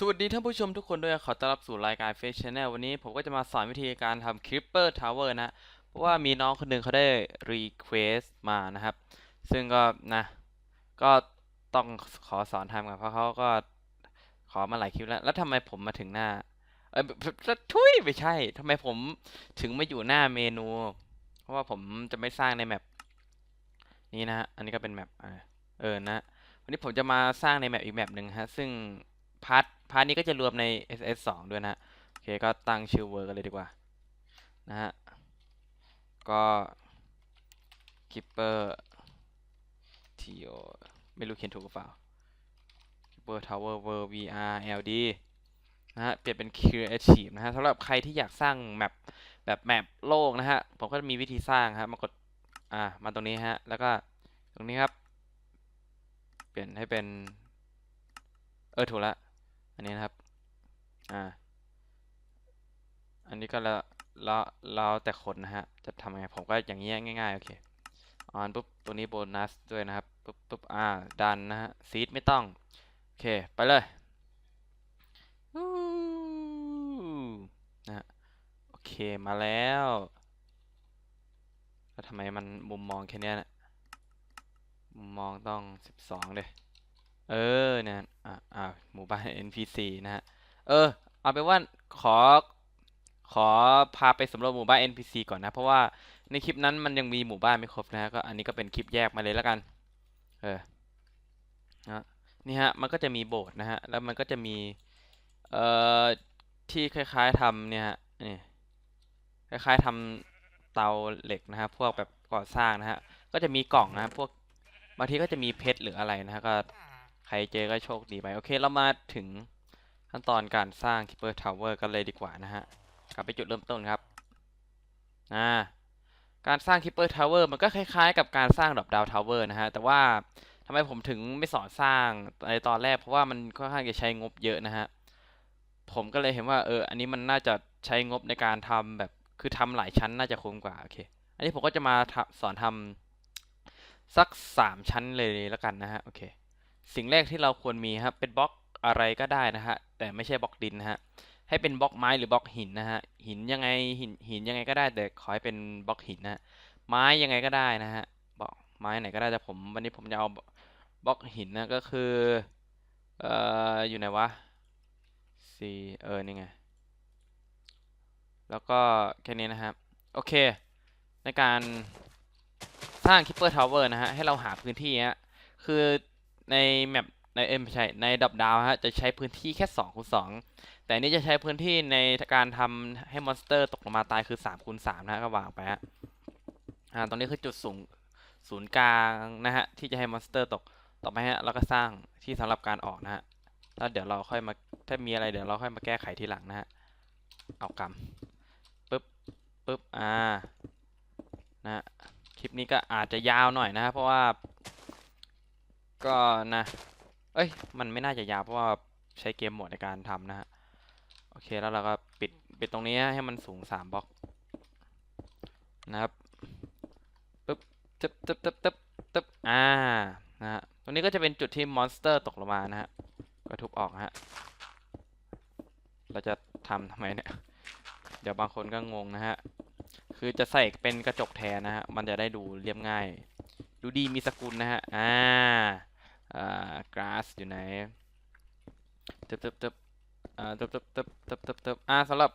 สวัสดีท่านผู้ชมทุกคนด้วย ขอต้อนรับสู่รายการ Face Channel วันนี้ผมก็จะมาสอนวิธีการทำ Creeper Tower นะ เพราะว่ามีน้องคนหนึ่งเขาได้ Request มานะครับ ซึ่งก็นะ ก็ต้องขอสอนทำกันเพราะเขาก็ขอมาหลายคลิปแล้ว แล้วทำไมผมมาถึงหน้า เอ้ยทุยไม่ใช่ทำไมผมถึงมาอยู่หน้าเมนู เพราะว่าผมจะไม่สร้างในแมปนี้นะฮะ อันนี้ก็เป็นแมปเออนะ วันนี้ผมจะมาสร้างในแมปอีกแมปหนึ่งฮะ ซึ่งพาร์ท พาร์ทนี้ก็จะรวมใน SS 2ด้วยนะโอเคก็ตั้งชื่อเวอร์กันเลยดีกว่านะฮะก็ Keeper TO ไม่รู้เขียนถูกหรือเปล่า Keeper Tower World VR LD นะฮะเปลี่ยนเป็น Creative นะฮะสำหรับใครที่อยากสร้างแมปแบบแมปโลกนะฮะผมก็จะมีวิธีสร้างครับมากดอ่ามาตรงนี้ฮะแล้วก็ตรงนี้ครับ เปลี่ยนให้เป็น เออถูกละ อันนี้นะครับ อ่า อันนี้ก็แล้วแล้วแล้วแต่คนนะฮะ จะทำยังไง ผมก็อย่างเงี้ยง่ายๆ โอเคออนปุ๊บ ตัวนี้โบนัสด้วยนะครับ ปุ๊บปุ๊บอ่า ดันนะฮะ ซีดไม่ต้อง โอเค ไปเลยนะโอเค มาแล้วแล้วทำไมมันมุมมองแค่นี้นะมุมมองต้องสิบสองเลย เออเนี่ยอ่าอ่าหมู่บ้าน NPC นะฮะ เออ เอาเป็นว่าขอ ขอพาไปสำรวจหมู่บ้าน NPC ก่อนนะ เพราะว่าในคลิปนั้นมันยังมีหมู่บ้านไม่ครบนะฮะ ก็อันนี้ก็เป็นคลิปแยกมาเลยแล้วกัน เออนะนี่ฮะ มันก็จะมีโบสถ์นะฮะ แล้วมันก็จะมี เอ่อ ที่คล้ายๆทำเนี่ยฮะ นี่ คล้ายๆทำเตาเหล็กนะฮะ พวกแบบก่อสร้างนะฮะ ก็จะมีกล่องนะฮะพวก บางทีก็จะมีเพชรหรืออะไรนะฮะ ก็ ใครเจอก็โชคดีไป โอเค เรามาถึงขั้นตอนการสร้าง Keeper Tower กันเลยดีกว่านะฮะ กลับไปจุดเริ่มต้นครับอ่าการสร้าง Keeper Tower มันก็คล้ายๆ กับการสร้างดอกดาวทาวเวอร์นะฮะ แต่ว่าทำไมผมถึงไม่สอนสร้างในตอนแรก เพราะว่ามันค่อนข้างจะใช้งบเยอะนะฮะ ผมก็เลยเห็นว่าเออ อันนี้มันน่าจะใช้งบในการทำแบบ คือทำหลายชั้นน่าจะคุ้มกว่า โอเค อันนี้ผมก็จะมาสอนทำสักสามชั้นเลยแล้วกันนะฮะ โอเค สิ่งแรกที่เราควรมีครับเป็นบล็อกอะไรก็ได้นะฮะแต่ไม่ใช่บล็อกดินนะฮะให้เป็นบล็อกไม้หรือบล็อกหินนะฮะหินยังไงหินหินยังไงก็ได้แต่ขอให้เป็นบล็อกหินนะฮะไม้ยังไงก็ได้นะฮะบล็อกไม้ไหนก็ได้แต่ผมวันนี้ผมจะเอาบล็อกหินนะก็คือเอ่ออยู่ไหนวะ C เออนี่ไงแล้วก็แค่นี้นะครับโอเค ในการสร้าง Keeper Tower นะฮะให้เราหาพื้นที่ฮะคือ ในแมปในเอ็มใช่ในดับดาวฮะจะใช้พื้นที่แค่2คูณ2แต่นี้จะใช้พื้นที่ในการทำให้มอนสเตอร์ตกลงมาตายคือ3คูณ3นะฮะก็วางไปฮะอ่าตรงนี้คือจุดสูงศูนย์กลางนะฮะที่จะให้มอนสเตอร์ตกต่อไปฮะเราก็สร้างที่สำหรับการออกนะฮะแล้วเดี๋ยวเราค่อยมาถ้ามีอะไรเดี๋ยวเราค่อยมาแก้ไขทีหลังนะฮะเอากำปึ๊บปึ๊บอ่านะฮะคลิปนี้ก็อาจจะยาวหน่อยนะครับเพราะว่า ก็นะ เอ้ย มันไม่น่าจะยาวเพราะว่าใช้เกมโหมดในการทำนะฮะ โอเค แล้วเราก็ปิด ปิดตรงนี้ให้มันสูงสามบล็อก นะครับ ปึ๊บตึ๊บตึ๊บตึ๊บตึ๊บตึ๊บอ่า นะฮะ ตรงนี้ก็จะเป็นจุดที่มอนสเตอร์ตกลงมานะฮะ ก็ทุบออกฮะ เราจะทำทำไมเนี่ย เดี๋ยวบางคนก็งงนะฮะ คือจะใส่เป็นกระจกแทนนะฮะ มันจะได้ดูเรียบง่าย ดูดีมีสกุลนะฮะ อ่า อ่ากราสอยู่ไหนเตึบเตึบเตึบอ่าตึบตึบตึบตึบตึบตึบอ่าสำหรับ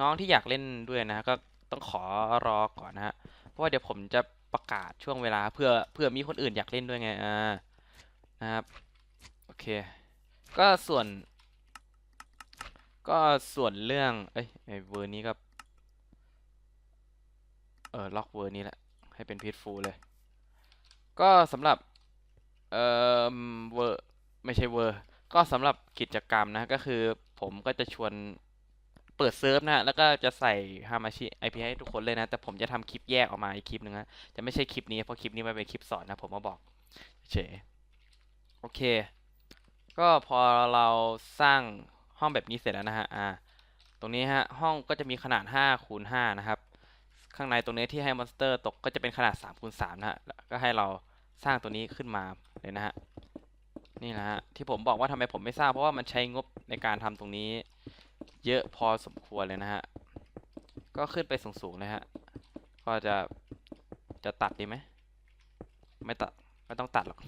น้องที่อยากเล่นด้วยนะก็ต้องขอรอก่อนนะฮะ เพราะว่าเดี๋ยวผมจะประกาศช่วงเวลาเพื่อเพื่อมีคนอื่นอยากเล่นด้วยไง อ่า นะครับ โอเค ก็ส่วน ก็ส่วนเรื่อง เอ้ยเวอร์นี้ก็ เออล็อกเวอร์นี้แหละ ให้เป็นพีทฟูลเลย ก็สำหรับเอ่อเวอร์ไม่ใช่เวอร์ก็สำหรับกิจกรรมนะก็คือผมก็จะชวนเปิดเซิร์ฟนะแล้วก็จะใส่ฮามาชิ IP ให้ทุกคนเลยนะ แต่ผมจะทำคลิปแยกออกมาอีกคลิปหนึ่งนะ จะไม่ใช่คลิปนี้ เพราะคลิปนี้มันเป็นคลิปสอนนะ ผมมาบอกเฉยโอเค ก็พอเราสร้างห้องแบบนี้เสร็จแล้วนะฮะอ่าตรงนี้ฮะ ห้องก็จะมีขนาด5คูณ5นะครับ ข้างในตรงนี้ที่ให้มอนสเตอร์ตกก็จะเป็นขนาด3คูณ3นะฮะก็ให้เรา สร้างตัวนี้ขึ้นมาเลยนะฮะนี่นะฮะที่ผมบอกว่าทำไมผมไม่สร้างเพราะว่ามันใช้งบในการทำตรงนี้ เยอะพอสมควรเลยนะฮะก็ขึ้นไปสูงๆเลยฮะก็จะจะตัดดีไหมไม่ตัดไม่ต้องตัดหรอก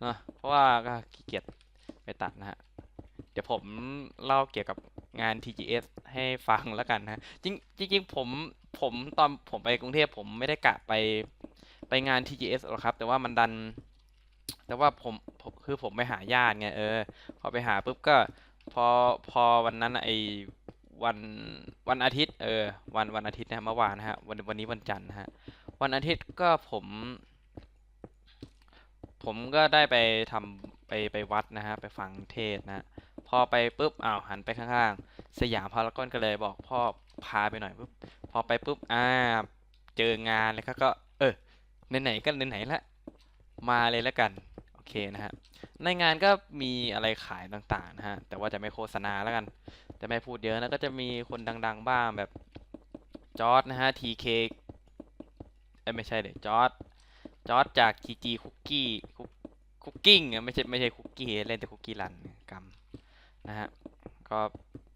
เนะเพราะว่าก็ขี้เกียจไปตัดนะฮะเดี๋ยวผมเล่าเกี่ยวกับงาน TGS ให้ฟังแล้วกันนะจริงจริงผมผมตอนผมไปกรุงเทพผมไม่ได้กะไป ไปงาน TGS หรอกครับ แต่ว่ามันดัน แต่ว่าผมผมคือผมไปหาญาติไงเออ พอไปหาปุ๊บก็ พอพอวันนั้นไอ้วันวันอาทิตย์ เออ วันวันอาทิตย์นะเมื่อวานนะฮะวันวันนี้วันจันทร์นะฮะ วันอาทิตย์ก็ผม ผมก็ได้ไปทำไปไปวัดนะฮะไปฟังเทศนะพอไปปุ๊บอ้าวหันไปข้างๆ สยามพารากอนก็เลยบอกพ่อพาไปหน่อยปุ๊บพอไปปุ๊บอ่าเจองานแล้วก็ก็ ไหนๆก็ไหนๆละมาเลยแล้วกันโอเคนะฮะในงานก็มีอะไรขายต่างๆนะฮะแต่ว่าจะไม่โฆษณาแล้วกัน จะไม่พูดเยอะนะก็จะมีคนดัง ๆ บ้างแบบจอร์ดนะฮะ TK เอ้ไม่ใช่เด็จอร์ดจอร์ดจาก GG Cookie Cooking อะไม่ใช่ไม่ใช่คุกกี้เล่นแต่คุกกี้รันกำนะฮะก็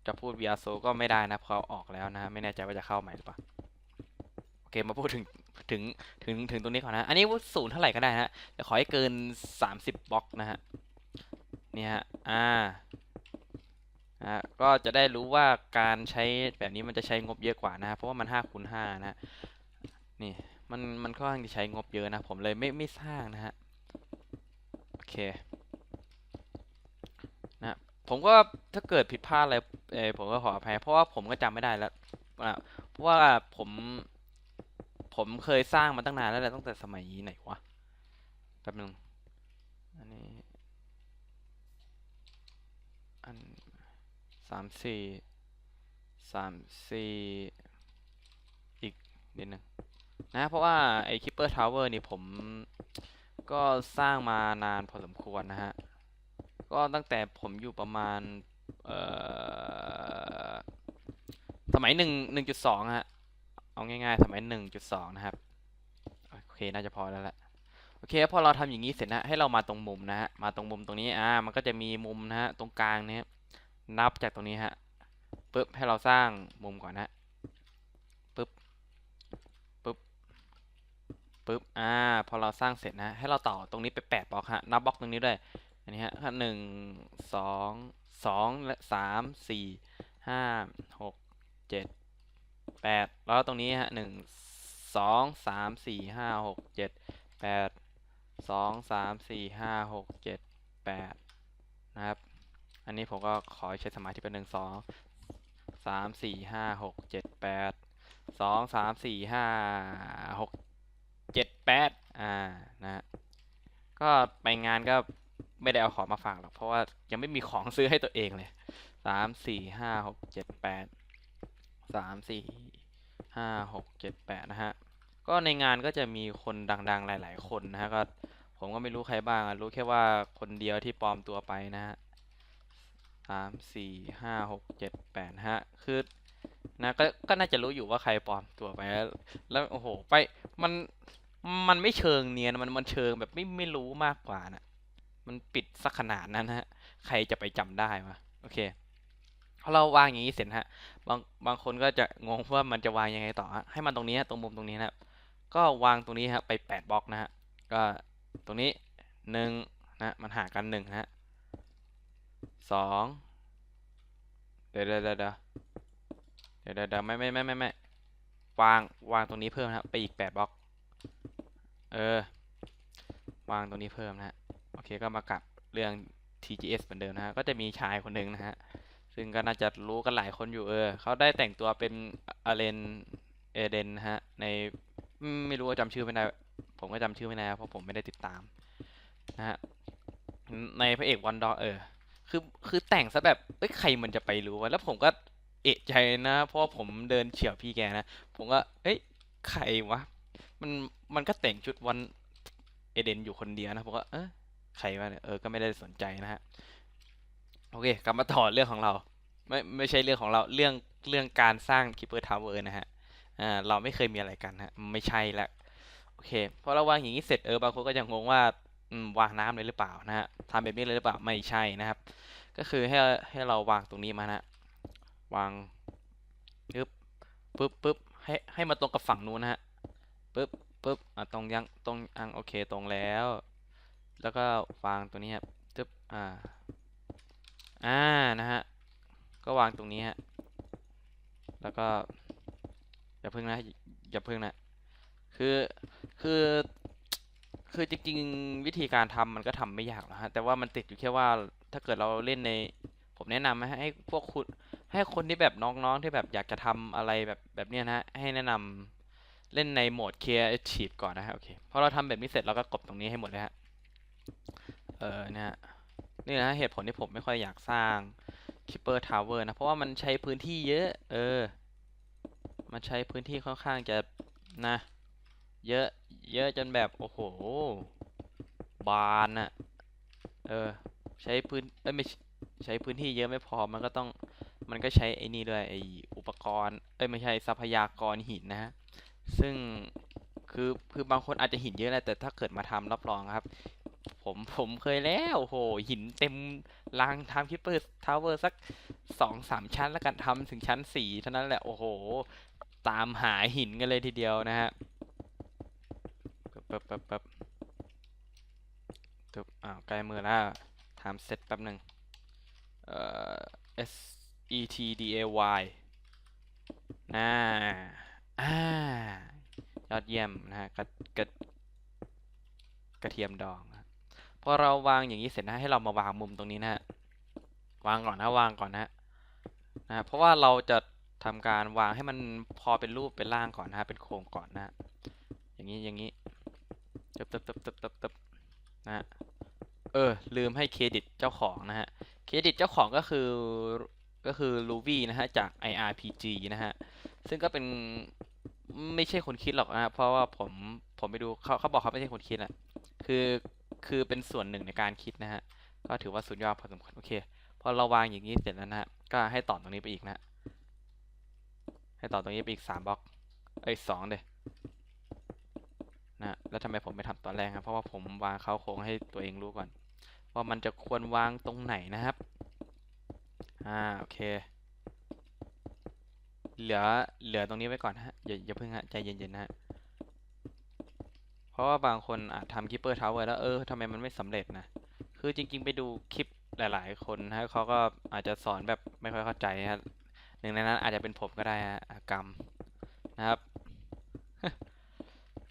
จะพูด VR s o ก็ไม่ได้นะเพราะออกแล้วนะฮะไม่แน่ใจว่าจะเข้าใหม่หรือเปล่าโอเคมาพูดถึง ถึงถึงถึงตรงนี้ก่อนนะ อันนี้ว่าศูนย์เท่าไหร่ก็ได้ฮะแต่ขอให้เกิน 30บล็อกนะฮะเนี่ยฮะอ่าอ่าก็จะได้รู้ว่าการใช้แบบนี้มันจะใช้งบเยอะกว่านะฮะเพราะว่ามัน5คูณ5นะฮะนี่มันมันค่อนข้างจะใช้งบเยอะนะ ผมเลยไม่ไม่สร้างนะฮะโอเคนะผมก็ถ้าเกิดผิดพลาดอะไรเออผมก็ขออภัยเพราะว่าผมก็จำไม่ได้แล้วอ่าเพราะว่าผม ผมเคยสร้างมาตั้งนานแล้วแหละตั้งแต่สมัยไหนวะแป๊บนึงอันนี้ อันสามสี่สามสี่อีกนิดนึงนะเพราะว่าไอ้ Keeper Tower นี่ผมก็สร้างมานานพอสมควรนะฮะ ก็ตั้งแต่ผมอยู่ประมาณเอ่อสมัยหนึ่งหนึ่งจุดสองฮะ เอาง่ายๆสมัยหนึ่งจุดสองนะครับ โอเค น่าจะพอแล้วแหละ โอเค พอเราทำอย่างนี้เสร็จนะ ให้เรามาตรงมุมนะฮะ มาตรงมุมตรงนี้ อ่า มันก็จะมีมุมนะฮะ ตรงกลางเนี้ย นับจากตรงนี้ฮะ ปึ๊บ ให้เราสร้างมุมก่อนนะ ปึ๊บ ปึ๊บ ปึ๊บ อ่า พอเราสร้างเสร็จนะ ให้เราต่อตรงนี้ไปแปดบล็อกฮะ นับบล็อกตรงนี้ด้วย อันนี้ฮะหนึ่ง สอง สองและสาม สี่ ห้า หก เจ็ด แปดแล้วตรงนี้ฮะหนึ่งสองสามสี่ห้าหกเจ็ดแปดสองสามสี่ห้าหกเจ็ดแปดนะครับ อันนี้ผมก็ขอใช้สมาธิเป็นหนึ่งสองสามสี่ห้าหกเจ็ดแปดสองสามสี่ห้าหกเจ็ดแปดอ่านะฮะก็ไปงานก็ไม่ได้เอาของมาฝากหรอกเพราะว่ายังไม่มีของซื้อให้ตัวเองเลยสามสี่ห้าหกเจ็ดแปด สามสี่ห้าหกเจ็ดแปดนะฮะ ก็ในงานก็จะมีคนดังๆหลาย ๆ คนนะฮะก็ผมก็ไม่รู้ใครบ้างอะรู้แค่ว่าคนเดียวที่ปลอมตัวไปนะฮะสามสี่ห้าหกเจ็ดแปดฮะ คือนะก็ก็น่าจะรู้อยู่ว่าใครปลอมตัวไปแล้วแล้วโอ้โหไปมันมันไม่เชิงเนียนมันมันเชิงแบบไม่ไม่รู้มากกว่านะมันปิดสักขนาดนั้นฮะ ใครจะไปจำได้วะโอเค พอเราวางอย่างนี้เสร็จฮะบางบางคนก็จะงงว่ามันจะวางยังไงต่อฮะให้มันตรงนี้ตรงมุมตรงนี้นะครับก็วางตรงนี้ฮะไปแปดบล็อกนะฮะก็ตรงนี้หนึ่งนะมันห่างกันหนึ่งฮะสองเดี๋ยวเดี๋ยวเดี๋ยวเดี๋ยวเดี๋ยวเดี๋ยวไม่ไม่ไม่ไม่ไม่วางวางตรงนี้เพิ่มนะครับไปอีกแปดบล็อก เออ วางตรงนี้เพิ่มนะฮะ โอเคก็มากลับเรื่อง TGS เหมือนเดิมนะฮะ ก็จะมีชายคนหนึ่งนะฮะ ซึ่งก็น่าจะรู้กันหลายคนอยู่เออ เขาได้แต่งตัวเป็นอเลนเอเดนฮะ ในไม่รู้ว่าจำชื่อไม่ได้ ผมก็จำชื่อไม่ได้เพราะผมไม่ได้ติดตามนะฮะ ในพระเอกวันดอเออ คือคือแต่งซะแบบเอ้ยใครมันจะไปรู้วะ แล้วผมก็เอะใจนะ เพราะผมเดินเฉียวพี่แกนะ ผมก็ เอ้ยใครวะ มันมันก็แต่งชุดวันเอเดนอยู่คนเดียวนะ ผมก็เออใครวะเนี่ย เออ ก็ไม่ได้สนใจนะฮะ โอเค กลับมาต่อเรื่องของเรา ไม่ไม่ใช่เรื่องของเราเรื่องเรื่องการสร้างคิปเปอร์ทาวเวอร์นะฮะอ่าเราไม่เคยมีอะไรกันฮะไม่ใช่ละโอเคพอเราวางอย่างนี้เสร็จเออบางคนก็ยังงงว่าวางน้ำเลยหรือเปล่านะฮะทำแบบนี้เลยหรือเปล่าไม่ใช่นะครับ ก็คือให้ให้เราวางตรงนี้มานะวางปึ๊บปึ๊บปึ๊บให้ให้มาตรงกับฝั่งนู้นนะฮะปึ๊บปึ๊บอะตรงยังตรงอังโอเคตรงแล้ว แล้วก็วางตัวนี้ครับปึ๊บอ่า อ่านะฮะก็วางตรงนี้ฮะแล้วก็อย่าเพึ่งนะอย่าเพึ่งนะคือคือคือจริงๆวิธีการทำมันก็ทำไม่ยากหรอกฮะแต่ว่ามันติดอยู่แค่ว่าถ้าเกิดเราเล่นใน ผมแนะนำให้พวกคุณให้คนที่แบบน้องๆที่แบบอยากจะทำอะไรแบบแบบเนี้ยนะให้แนะนำเล่นในโหมด Creative ก่อนนะฮะโอเคพอเราทำแบบนี้เสร็จเราก็กดตรงนี้ให้หมดเลยฮะเออเนี่ยฮะ นี่นะเหตุผลที่ผมไม่ค่อยอยากสร้าง Keeper Tower นะ เพราะว่ามันใช้พื้นที่เยอะ เออ มันใช้พื้นที่ค่อนข้างจะนะ เยอะเยอะจนแบบโอ้โห บานอะเออ ใช้พื้นเอ้ยไม่ใช้พื้นที่เยอะไม่พอมันก็ต้องมันก็ใช้ไอ้นี่ด้วยไอ้อุปกรณ์เอ้ยไม่ใช่ทรัพยากรหินนะฮะซึ่งคือคือบางคนอาจจะหินเยอะแหละแต่ถ้าเกิดมาทำรับรองครับ ผมผมเคยแล้วโอ้โหหินเต็มรางทำคิปเปอร์ทาวเวอร์สักสองสามชั้นแล้วกันทำถึงชั้นสี่เท่านั้นแหละ โอ้โห ตามหาหินกันเลยทีเดียวนะฮะปึ๊บปึ๊บปึ๊บปึ๊บอ้าวใกล้มือแล้วทำเสร็จแป๊บหนึ่งเอ่อ S E T D A Y น่าอ่ายอดเยี่ยมนะฮะกระกระกระเทียมดอง พอเราวางอย่างนี้เสร็จนะให้เรามาวางมุมตรงนี้นะฮะวางก่อนนะวางก่อนนะนะเพราะว่าเราจะทำการวางให้มันพอเป็นรูปเป็นร่างก่อนนะฮะเป็นโครงก่อนนะอย่างนี้อย่างนี้ตึบตึบตึบตึบตึบตึบนะฮะเออลืมให้เครดิตเจ้าของนะฮะเครดิตเจ้าของก็คือก็คือลูวี่นะฮะจาก IRPG นะฮะซึ่งก็เป็นไม่ใช่คนคิดหรอกนะเพราะว่าผมผมไปดูเขาเขาบอกเขาไม่ใช่คนคิดอะคือ คือเป็นส่วนหนึ่งในการคิดนะฮะ ก็ถือว่าสุดยอดพอสมควร โอเค พอเราวางอย่างนี้เสร็จแล้วนะฮะ ก็ให้ต่อตรงนี้ไปอีกนะ ให้ต่อตรงนี้ไปอีกสามบล็อก เอ้ยสองเดยนะ แล้วทำไมผมไม่ทำตอนแรกครับ เพราะว่าผมวางเขาโครงให้ตัวเองรู้ก่อน ว่ามันจะควรวางตรงไหนนะครับ อ่า โอเค เหลือ เหลือตรงนี้ไว้ก่อนฮะ อย่าอย่าเพิ่งฮะ ใจเย็นๆนะฮะ เพราะว่าบางคนอาจทำคิปเปอร์ทาวเวอร์แล้วเออทำไมมันไม่สำเร็จนะ คือจริง ๆ ไปดูคลิปหลาย ๆ คนนะเขาก็อาจจะสอนแบบไม่ค่อยเข้าใจฮะหนึ่งในนั้นอาจจะเป็นผมก็ได้ฮะกรรมนะครับ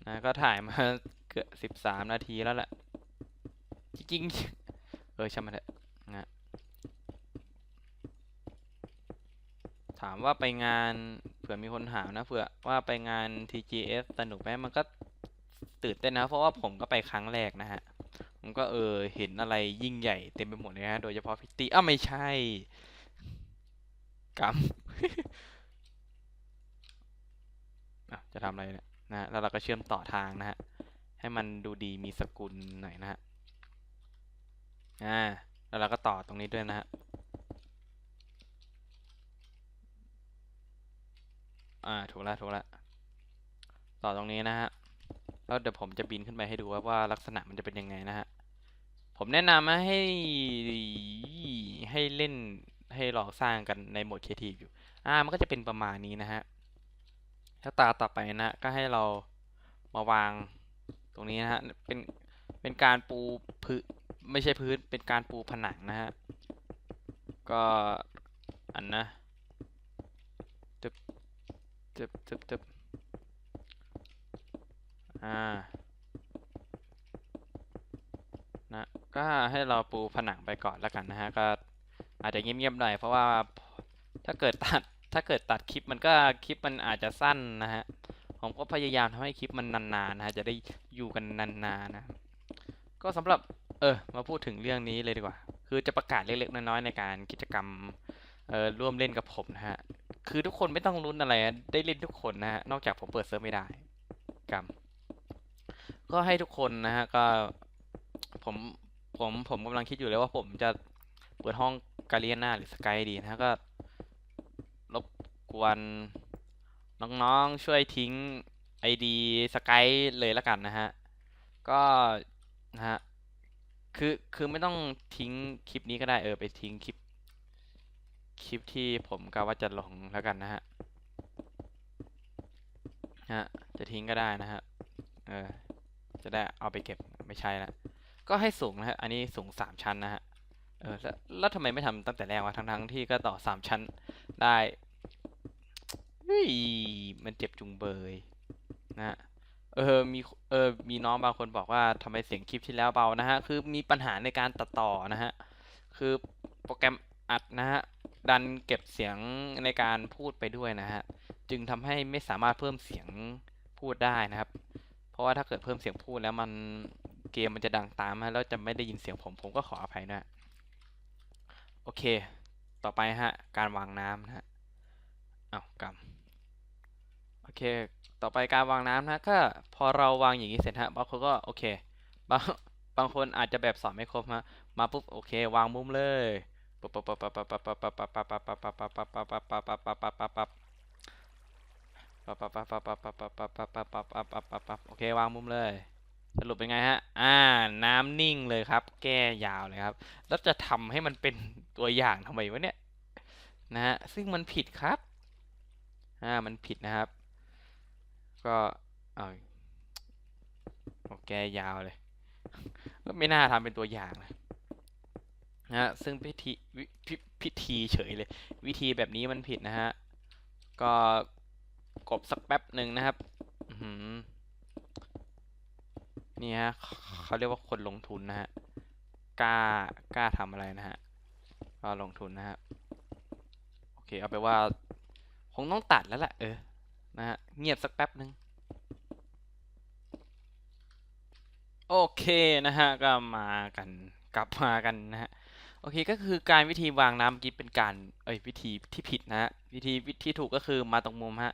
นะก็ถ่ายมาเกือบสิบสามนาทีแล้วแหละจริงๆเออช่างมันเถอะนะถามว่าไปงานเผื่อมีคนถามนะเผื่อว่าไปงาน TGS สนุกไหมมันก็ ตื่นเต้นนะเพราะว่าผมก็ไปครั้งแรกนะฮะผมก็เออเห็นอะไรยิ่งใหญ่เต็มไปหมดเลยนะโดยเฉพาะพิตตี้อ้าวไม่ใช่กรรมจะทำอะไรเนี่ยนะฮะแล้วเราก็เชื่อมต่อทางนะฮะให้มันดูดีมีสกุลหน่อยนะฮะอ่าแล้วเราก็ต่อตรงนี้ด้วยนะฮะอ่าถูกแล้วถูกแล้วต่อตรงนี้นะฮะ แล้วเดี๋ยวผมจะบินขึ้นไปให้ดูว่าว่าลักษณะมันจะเป็นยังไงนะฮะ ผมแนะนำให้ให้เล่นให้ลองสร้างกันในโหมดครีเอทีฟอยู่ อ่า มันก็จะเป็นประมาณนี้นะฮะ ถ้าตาต่อไปนะ ก็ให้เรามาวางตรงนี้นะฮะ เป็น เป็นการปูพื้นไม่ใช่พื้น เป็นการปูผนังนะฮะ ก็อันนะตึบตึบตึบตึบ อ่านะก็ให้เราปูผนังไปก่อนแล้วกันนะฮะก็อาจจะเงียบๆหน่อยเพราะว่าถ้าเกิดตัดถ้าเกิดตัดคลิปมันก็คลิปมันอาจจะสั้นนะฮะผมก็พยายามทำให้คลิปมันนานๆนะฮะจะได้อยู่กันนานๆนะก็สำหรับเออมาพูดถึงเรื่องนี้เลยดีกว่า คือจะประกาศเล็กๆน้อยๆในการกิจกรรมเออร่วมเล่นกับผมนะฮะคือทุกคนไม่ต้องลุ้นอะไรได้เล่นทุกคนนะฮะนอกจากผมเปิดเซิร์ฟไม่ได้ ก็ให้ทุกคนนะฮะก็ผมผมผมกำลังคิดอยู่เลยว่าผมจะเปิดห้องกาเลียนาหรือสกายดีนะฮะก็รบกวนน้องๆช่วยทิ้ง ID สกายเลยละกันนะฮะ ก็นะฮะคือคือไม่ต้องทิ้งคลิปนี้ก็ได้เออไปทิ้งคลิป คลิปที่ผมกะว่าจะลงแล้วกันนะฮะฮะจะทิ้งก็ได้นะฮะเออ จะได้เอาไปเก็บไม่ใช่ละก็ให้สูงนะฮะอันนี้สูงสามชั้นนะฮะเออแล้วแล้วทำไมไม่ทำตั้งแต่แรกวะทั้งทั้งๆที่ก็ต่อสามชั้นได้เฮ้ยมันเจ็บจุงเบยนะฮะเออ มี เออ มีน้องบางคนบอกว่าทำไมเสียงคลิปที่แล้วเบานะฮะ คือมีปัญหาในการตัดต่อนะฮะ คือโปรแกรมอัดนะฮะ ดันเก็บเสียงในการพูดไปด้วยนะฮะ จึงทำให้ไม่สามารถเพิ่มเสียงพูดได้นะครับ ราะว่าถ้าเกิดเพิ่มเสียงพูดแล้วมันเกมมันจะดังตามฮะแล้วจะไม่ได้ยินเสียงผมผมก็ขออภัยนะโอเค ต่อไปฮะ การวางน้ำนะฮะอ้าวกำโอเค ต่อไปการวางน้ำนะก็พอเราวางอย่างนี้เสร็จฮะบางคนก็โอเคบางบางคนอาจจะแบบสอนไม่ครบฮะมาปุ๊บโอเค วางมุมเลยปั๊บปั๊บปั๊บปั๊บปั๊บปั๊บปั๊บปั๊บปั๊บปั๊บปั๊บปั๊บปั๊บปั๊บปั๊บปั๊บปั๊บ ปั๊บปั๊บปั๊บปั๊บปั๊บปั๊บปั๊บปั๊บปั๊บปั๊บปั๊บปั๊บปั๊บปั๊บโอเควางมุมเลย สรุปเป็นไงฮะ อ่า น้ำนิ่งเลยครับ แก้ยาวเลยครับ แล้วจะทำให้มันเป็นตัวอย่างทำไมวะเนี่ย นะฮะ ซึ่งมันผิดครับ อ่า มันผิดนะครับ ก็เอาโอแก้ยาวเลย ก็ไม่น่าทำเป็นตัวอย่างนะนะฮะ ซึ่งพิธีวิพิธีเฉยเลย วิธีแบบนี้มันผิดนะฮะ ก็ กบสักแป๊บหนึ่งนะครับนี่ฮะเขาเรียกว่าคนลงทุนนะฮะกล้ากล้าทำอะไรนะฮะก็ลงทุนนะฮะโอเคเอาไปว่า คงต้องตัดแล้วแหละเออนะฮะเงียบสักแป๊บหนึ่งโอเคนะฮะก็มากันกลับมากันนะฮะโอเคก็คือการวิธีวางน้ำเมื่อกี้เป็นการเอ้ยวิธีที่ผิดนะฮะวิธีวิธีถูกก็คือมาตรงมุมฮะ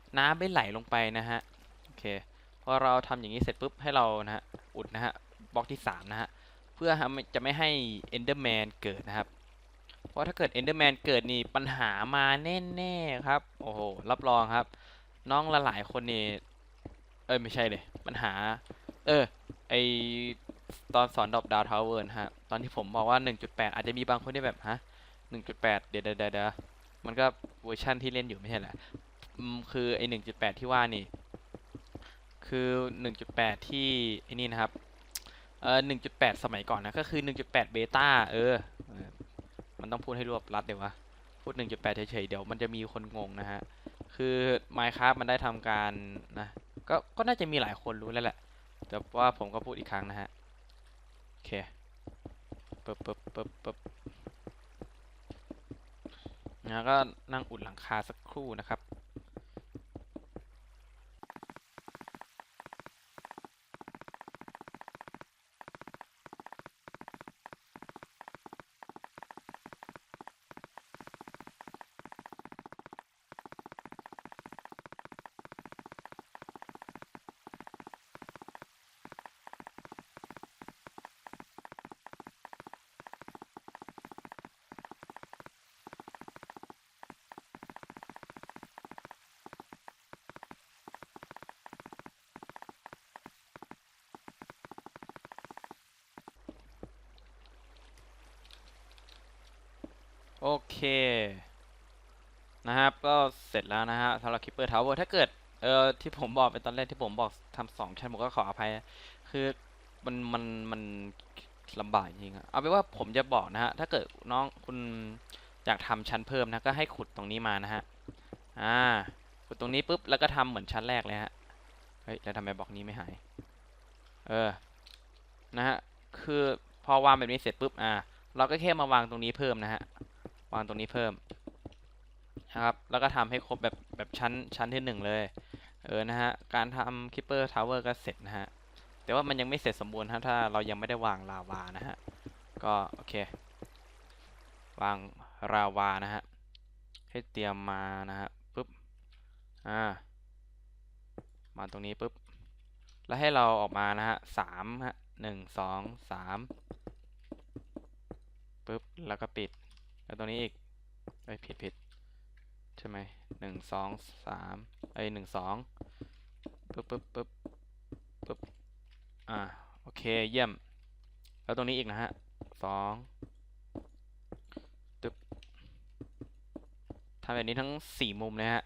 น้ำไม่ไหลลงไปนะฮะโอเคพอเราทำอย่างนี้เสร็จปุ๊บให้เรานะฮะอุดนะฮะบล็อกที่สามนะฮะเพื่อจะไม่ให้ Enderman เกิดนะครับ เพราะถ้าเกิด Enderman เกิดนี่ปัญหามาแน่ๆครับโอ้โหรับรองครับ น้องละหลายคนนี่เอ้ยไม่ใช่เลยปัญหา เออไอตอนสอนดอบดาวทาวเวอร์นะฮะตอนที่ผมบอกว่า 1.8 อาจจะมีบางคนที่แบบฮะ1.8 เดี๋ยวเดี๋ยวเดี๋ยวมันก็เวอร์ชันที่เล่นอยู่ไม่ใช่เห รอไอืมคือไอ1.8ที่ว่านี่ คือ1.8ที่ไอ้นี่นะครับเออ1.8สมัยก่อนนะก็คือ1.8เบต้าเออ มันต้องพูดให้รวบรัดเดี๋ยววะ พูด1.8เฉยๆเดี๋ยวมันจะมีคนงงนะฮะ คือ Minecraft มันได้ทำการนะ ก็ก็น่าจะมีหลายคนรู้แล้วแหละ แต่ว่าผมก็พูดอีกครั้งนะฮะ โอเคปึ๊บปึ๊บปึ๊บปึ๊บแล้วก็นั่งอุดหลังคาสักครู่นะครับ โอเค นะครับ ก็เสร็จแล้วนะฮะสำหรับคิปเปอร์ทาวเวอร์ถ้าเกิด เอ่อ ที่ผมบอกไปตอนแรกที่ผมบอกทำสองชั้นผมก็ขออภัย คือมันมันมันลำบากจริงอะเอาเป็นว่าผมจะบอกนะฮะ ถ้าเกิดน้องคุณอยากทำชั้นเพิ่มนะ ก็ให้ขุดตรงนี้มานะฮะ อ่า ขุดตรงนี้ปุ๊บ แล้วก็ทำเหมือนชั้นแรกเลยฮะ เฮ้ย แล้วทำไมบอกนี้ไม่หาย เออ นะฮะ คือพอวางแบบนี้เสร็จปุ๊บ อ่า เราก็แค่มาวางตรงนี้เพิ่มนะฮะ วางตรงนี้เพิ่มนะครับ แล้วก็ทำให้ครบแบบแบบชั้นชั้นที่หนึ่งเลย เออ นะฮะ การทำคิปเปอร์ทาวเวอร์ก็เสร็จนะฮะ แต่ว่ามันยังไม่เสร็จสมบูรณ์ฮะ ถ้าเรายังไม่ได้วางลาวานะฮะ ก็ โอเค วางราวานะฮะ ให้เตรียมมานะฮะปุ๊บ อ่า มาตรงนี้ปุ๊บ แล้วให้เราออกมานะฮะสามฮะหนึ่งสองสามปุ๊บ แล้วก็ปิด แล้วตรงนี้อีกเอ้ผิดผิดใช่ไหมหนึ่งสองสามเอ้หนึ่งสองปุ๊บปุ๊บปุ๊บปุ๊บอ่าโอเคเยี่ยม แล้วตรงนี้อีกนะฮะสองตึ๊บทำแบบนี้ทั้งสี่มุมเลยฮะ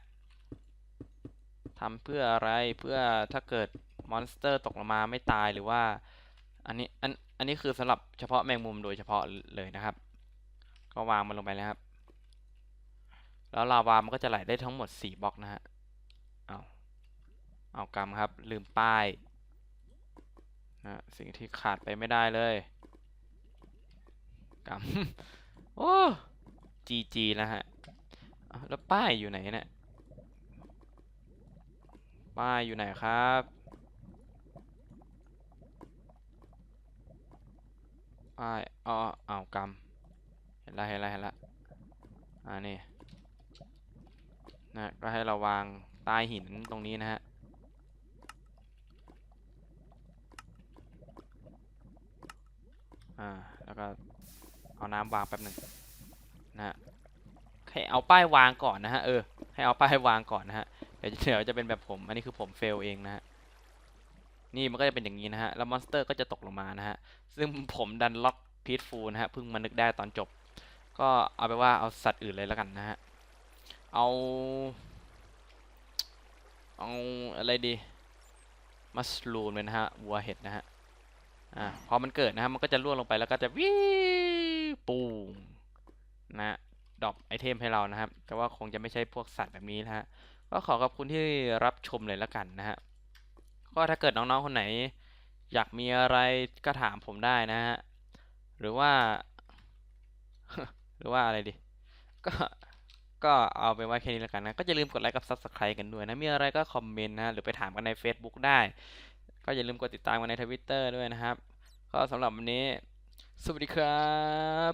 ทำเพื่ออะไรเพื่อถ้าเกิดมอนสเตอร์ตกลงมาไม่ตายหรือว่า อันนี้อันอันนี้คือสำหรับเฉพาะแมงมุมโดยเฉพาะเลยนะครับ ก็วางมันลงไปแล้วครับ แล้วลาวามันก็จะไหลได้ทั้งหมดสี่บล็อกนะฮะ เอาเอากำครับ ลืมป้ายนะสิ่งที่ขาดไปไม่ได้เลยกำโอ้จีจีแล้วฮะ แล้วป้ายอยู่ไหนเนี่ย ป้ายอยู่ไหนครับป้ายอ๋อเอากำ เห็นละเห็นละเห็นละอ่านี่นะก็ให้เราวางใต้หินตรงนี้นะฮะอ่าแล้วก็เอาน้ำวางแป๊บหนึ่งนะฮะให้เอาป้ายวางก่อนนะฮะเออให้เอาป้ายวางก่อนนะฮะเดี๋ยวเดี๋ยวจะเป็นแบบผมอันนี้คือผมเฟลเองนะฮะนี่มันก็จะเป็นอย่างนี้นะฮะแล้วมอนสเตอร์ก็จะตกลงมานะฮะซึ่งผมดันล็อกพีทฟูนะฮะเพิ่งมานึกได้ตอนจบ ก็เอาไปว่าเอาสัตว์อื่นเลยแล้วกันนะฮะ เอา เอาอะไรดี มัสลูมเลยนะฮะ วัวเห็ดนะฮะ อ่า พอมันเกิดนะฮะ มันก็จะล่วงลงไปแล้วก็จะวิวปูมนะฮะดอปไอเทมให้เรานะครับ แต่ว่าคงจะไม่ใช่พวกสัตว์แบบนี้นะฮะ ก็ขอขอบคุณที่รับชมเลยแล้วกันนะฮะ ก็ถ้าเกิดน้องๆคนไหน อยากมีอะไรก็ถามผมได้นะฮะ หรือว่า หรือว่าอะไรดีก็ ก็เอาไปไว้แค่นี้แล้วกันนะ ก็อย่าลืมกดไลค์กับ Subscribe กันด้วยนะ มีอะไรก็คอมเมนต์นะ หรือไปถามกันใน Facebook ได้ ก็อย่าลืมกดติดตามกันในทวิตเตอร์ด้วยนะครับ ก็สำหรับวันนี้ สวัสดีครับ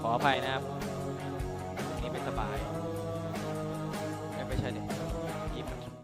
ขออภัยนะครับนี่ไม่สบายไม่ใช่เนี่ย